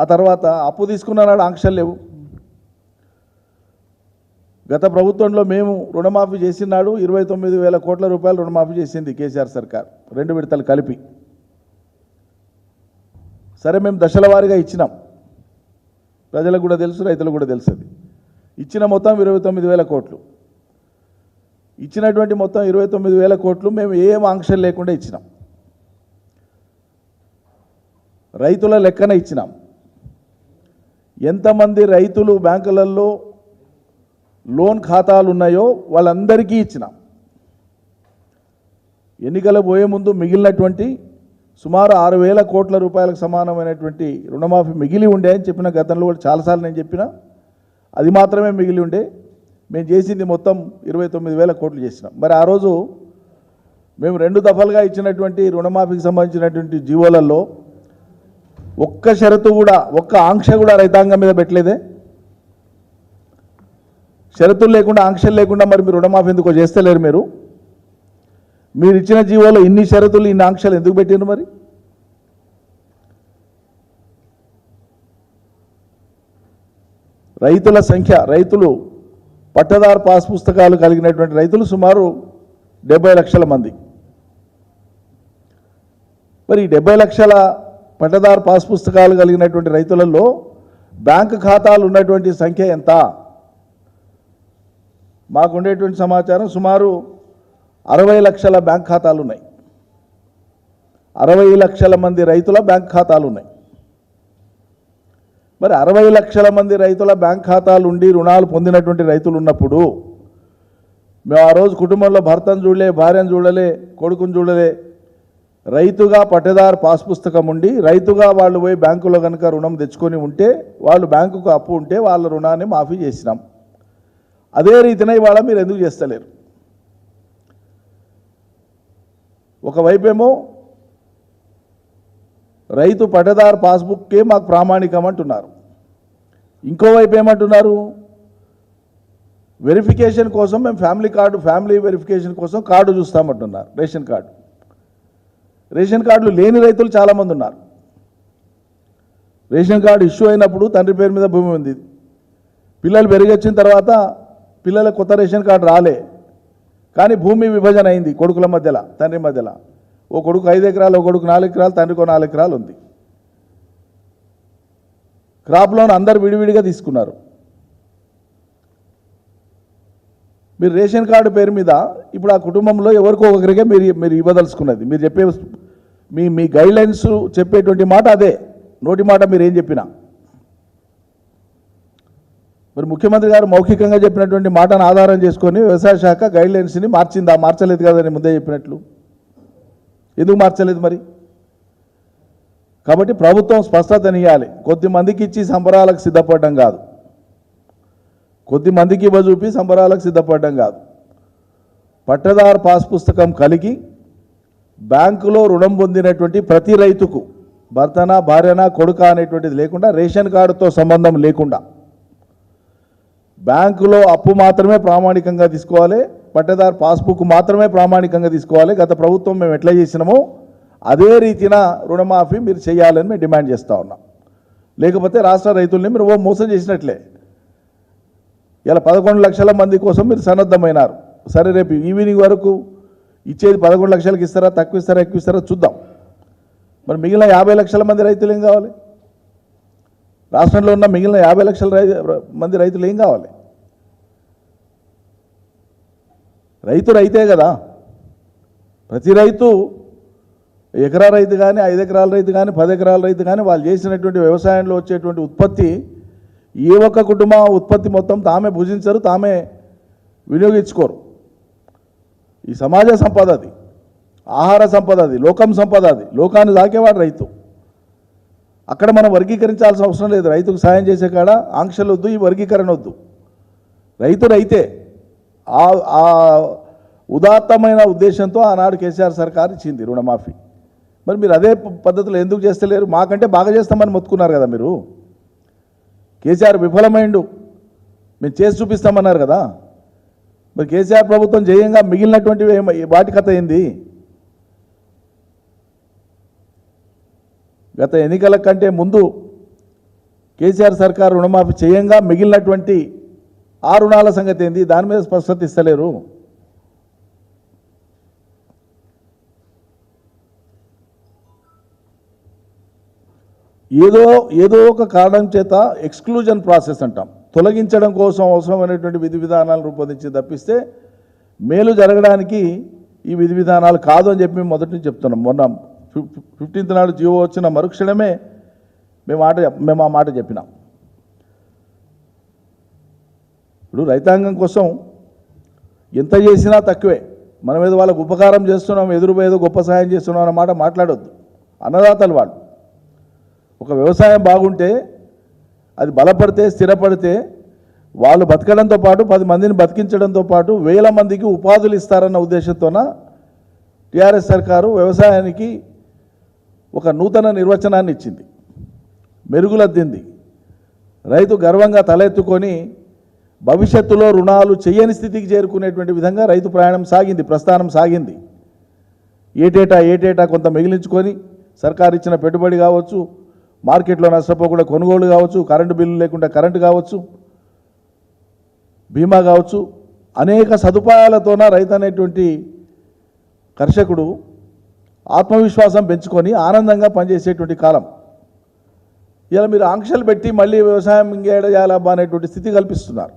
ఆ తర్వాత అప్పు తీసుకున్న నాడు ఆంక్షలు లేవు. గత ప్రభుత్వంలో మేము రుణమాఫీ చేసినాడు. ఇరవై తొమ్మిది వేల కోట్ల రూపాయలు రుణమాఫీ చేసింది కేసీఆర్ సర్కార్. రెండు విడతలు కలిపి. సరే మేము దశల వారీగా ఇచ్చినాం. ప్రజలకు కూడా తెలుసు రైతులకు కూడా తెలుసుది. ఇచ్చిన మొత్తం ఇరవై తొమ్మిది వేల కోట్లు. ఇచ్చినటువంటి మొత్తం ఇరవై తొమ్మిది వేల కోట్లు మేము ఏం ఆంక్షలు లేకుండా ఇచ్చినాం. రైతుల లెక్కన ఇచ్చినాం. ఎంతమంది రైతులు బ్యాంకులలో లోన్ ఖాతాలు ఉన్నాయో వాళ్ళందరికీ ఇచ్చినాం. ఎన్నికల పోయే ముందు మిగిలినటువంటి సుమారు ఆరు వేల కోట్ల రూపాయలకు సమానమైనటువంటి రుణమాఫీ మిగిలి ఉండే అని చెప్పిన గతంలో కూడా చాలాసార్లు నేను చెప్పిన. అది మాత్రమే మిగిలి ఉండే. మేము చేసింది మొత్తం ఇరవై తొమ్మిది వేల కోట్లు చేసినాం. మరి ఆ రోజు మేము రెండు దఫలుగా ఇచ్చినటువంటి రుణమాఫీకి సంబంధించినటువంటి జీవోలలో ఒక్క షరతు కూడా ఒక్క ఆంక్ష కూడా రైతాంగం మీద పెట్టలేదే? షరతులు లేకుండా ఆంక్షలు లేకుండా మరి మీరు రుణమాఫీ ఎందుకో చేస్తలేరు మీరు? మీరు ఇచ్చిన జీవోలో ఇన్ని షరతులు ఇన్ని ఆంక్షలు ఎందుకు పెట్టారు మరి? రైతుల సంఖ్య రైతులు పట్టదారు పాస్ పుస్తకాలు కలిగినటువంటి రైతులు సుమారు డెబ్బై లక్షల మంది. మరి ఈ డెబ్బై లక్షల పట్టదారు పాస్ పుస్తకాలు కలిగినటువంటి రైతులలో బ్యాంకు ఖాతాలు ఉన్నటువంటి సంఖ్య ఎంత? మాకు ఉండేటువంటి సమాచారం సుమారు అరవై లక్షల బ్యాంక్ ఖాతాలు ఉన్నాయి అరవై లక్షల మంది రైతుల బ్యాంక్ ఖాతాలు ఉన్నాయి మరి అరవై లక్షల మంది రైతుల బ్యాంక్ ఖాతాలు ఉండి రుణాలు పొందినటువంటి రైతులు ఉన్నప్పుడు మేము ఆ రోజు కుటుంబంలో భర్తను చూడలే భార్యను చూడలే కొడుకుని చూడలే రైతుగా పట్టేదారు పాస్ పుస్తకం ఉండి రైతుగా వాళ్ళు పోయి బ్యాంకులో కనుక రుణం తెచ్చుకొని ఉంటే వాళ్ళు బ్యాంకుకు అప్పు ఉంటే వాళ్ళ రుణాన్ని మాఫీ చేసినాం. అదే రీతిన ఇవాళ మీరు ఎందుకు చేస్తలేరు? ఒకవైపేమో రైతు పట్టదారు పాస్బుక్కే మాకు ప్రామాణికం అంటున్నారు. ఇంకోవైపు ఏమంటున్నారు వెరిఫికేషన్ కోసం మేము ఫ్యామిలీ కార్డు ఫ్యామిలీ వెరిఫికేషన్ కోసం కార్డు చూస్తామంటున్నారు రేషన్ కార్డు. రేషన్ కార్డులు లేని రైతులు చాలామంది ఉన్నారు. రేషన్ కార్డు ఇష్యూ అయినప్పుడు తండ్రి పేరు మీద భూమి ఉంది. పిల్లలు పెరిగొచ్చిన తర్వాత పిల్లల కొత్త రేషన్ కార్డు రాలే. కానీ భూమి విభజన అయింది కొడుకుల మధ్యలో తండ్రి మధ్యలో. ఓ కొడుకు ఐదు ఎకరాలు ఓ కొడుకు నాలుగు ఎకరాలు తండ్రికో నాలుగు ఎకరాలు ఉంది. క్రాప్ లోన్ అందరు విడివిడిగా తీసుకున్నారు. మీరు రేషన్ కార్డు పేరు మీద ఇప్పుడు ఆ కుటుంబంలో ఎవరికో ఒకరికే మీరు మీరు ఇవ్వదలుచుకున్నది. మీరు చెప్పే మీ మీ గైడ్లైన్స్ చెప్పేటువంటి మాట అదే. నోటి మాట మీరు ఏం చెప్పినా. మరి ముఖ్యమంత్రి గారు మౌఖికంగా చెప్పినటువంటి మాటను ఆధారం చేసుకొని వ్యవసాయ శాఖ గైడ్లైన్స్ని మార్చిందా మార్చలేదు కదని ముందే చెప్పినట్లు. ఎందుకు మార్చలేదు మరి? కాబట్టి ప్రభుత్వం స్పష్టతనియాలి కొద్ది మందికి ఇచ్చి సంబరాలకు సిద్ధపడడం కాదు. కొద్ది మందికి ఇవ్వ చూపి సంబరాలకు సిద్ధపడడం కాదు. పట్టదారు పాస్ పుస్తకం కలిగి బ్యాంకులో రుణం పొందినటువంటి ప్రతి రైతుకు భర్తనా భార్యనా కొడుక అనేటువంటిది లేకుండా రేషన్ కార్డుతో సంబంధం లేకుండా బ్యాంకులో అప్పు మాత్రమే ప్రామాణికంగా తీసుకోవాలి పట్టదారు పాస్బుక్ మాత్రమే ప్రామాణికంగా తీసుకోవాలి గత ప్రభుత్వం మేము ఎట్లా చేసినామో అదే రీతిన రుణమాఫీ మీరు చేయాలని మేము డిమాండ్ చేస్తూ ఉన్నాం. లేకపోతే రాష్ట్ర రైతుల్ని మీరు ఓ మోసం చేసినట్లే. ఇలా పదకొండు లక్షల మంది కోసం మీరు సన్నద్ధమైనారు. సరే రేపు ఈవినింగ్ వరకు ఇచ్చేది పదకొండు లక్షలకు ఇస్తారా తక్కువ ఇస్తారా ఎక్కువ ఇస్తారా చూద్దాం. మరి మిగిలిన యాభై లక్షల మంది రైతులు ఏం కావాలి? రాష్ట్రంలో ఉన్న మిగిలిన యాభై లక్షల రై మంది రైతులు ఏం కావాలి? రైతు రైతే కదా. ప్రతి రైతు ఎకరా రైతు కానీ ఐదు ఎకరాల రైతు కానీ పది ఎకరాల రైతు కానీ వాళ్ళు చేసినటువంటి వ్యవసాయంలో వచ్చేటువంటి ఉత్పత్తి ఏ ఒక్క కుటుంబ ఉత్పత్తి మొత్తం తామే భుజించరు తామే వినియోగించుకోరు. ఈ సమాజ సంపద అది ఆహార సంపద అది లోకం సంపద అది లోకాన్ని దాకేవాడు రైతు. అక్కడ మనం వర్గీకరించాల్సిన అవసరం లేదు రైతుకు సాయం చేసే కాడ ఆంక్షలు వద్దు ఈ వర్గీకరణ వద్దు రైతు రైతే ఆ ఉదాత్తమైన ఉద్దేశంతో ఆనాడు కేసీఆర్ సర్కార్ ఇచ్చింది రుణమాఫీ. మరి మీరు అదే పద్ధతిలో ఎందుకు చేస్తలేరు? మాకంటే బాగా చేస్తామని మొత్తుకున్నారు కదా మీరు. కేసీఆర్ విఫలమైండు. మేము చేసి చూపిస్తామన్నారు కదా. మరి కేసీఆర్ ప్రభుత్వం జయంగా మిగిలినటువంటివి ఏమ- వాటి కథ ఏంది? గత ఎన్నికల కంటే ముందు కేసీఆర్ సర్కార్ రుణమాఫీ చేయంగా మిగిలినటువంటి ఆ రుణాల సంగతి ఏంది? దాని మీద స్పష్టత ఇస్తలేరు. ఏదో ఏదో ఒక కారణం చేత ఎక్స్క్లూజన్ ప్రాసెస్ అంటాం. తొలగించడం కోసం అవసరమైనటువంటి విధి విధానాలు రూపొందించి తప్పిస్తే మేలు జరగడానికి ఈ విధి విధానాలు కాదు అని చెప్పి మేము మొదటి నుంచి చెప్తున్నాం. మొన్న ఫిఫ్టీన్త్ నాడు జీవో వచ్చిన మరుక్షణమే మేము ఆట మేము ఆ మాట చెప్పినాం. ఇప్పుడు రైతాంగం కోసం ఎంత చేసినా తక్కువే. మనం ఏదో వాళ్ళకు ఉపకారం చేస్తున్నాం ఎదురు మీద గొప్ప సహాయం చేస్తున్నాం అన్నమాట మాట్లాడొద్దు. అన్నదాతలు వాళ్ళు. ఒక వ్యవసాయం బాగుంటే అది బలపడితే స్థిరపడితే వాళ్ళు బతకడంతో పాటు పది మందిని బతికించడంతో పాటు వేల మందికి ఉపాధులు ఇస్తారన్న ఉద్దేశంతోన టీఆర్ఎస్ సర్కారు వ్యవసాయానికి ఒక నూతన నిర్వచనాన్ని ఇచ్చింది. మెరుగులద్దింది రైతు గర్వంగా తలెత్తుకొని భవిష్యత్తులో రుణాలు చేయని స్థితికి చేరుకునేటువంటి విధంగా రైతు ప్రయాణం సాగింది ప్రస్థానం సాగింది. ఏటేటా ఏటేటా కొంత మిగిలించుకొని సర్కారు ఇచ్చిన పెట్టుబడి కావచ్చు మార్కెట్లో నష్టపోకుండా కొనుగోలు కావచ్చు కరెంటు బిల్లు లేకుండా కరెంటు కావచ్చు బీమా కావచ్చు అనేక సదుపాయాలతోన రైతు అనేటువంటి కర్షకుడు ఆత్మవిశ్వాసం పెంచుకొని ఆనందంగా పనిచేసేటువంటి కాలం. ఇలా మీరు ఆంక్షలు పెట్టి మళ్ళీ వ్యవసాయం ఇంకేడ చేయాలబ్బా అనేటువంటి స్థితి కల్పిస్తున్నారు.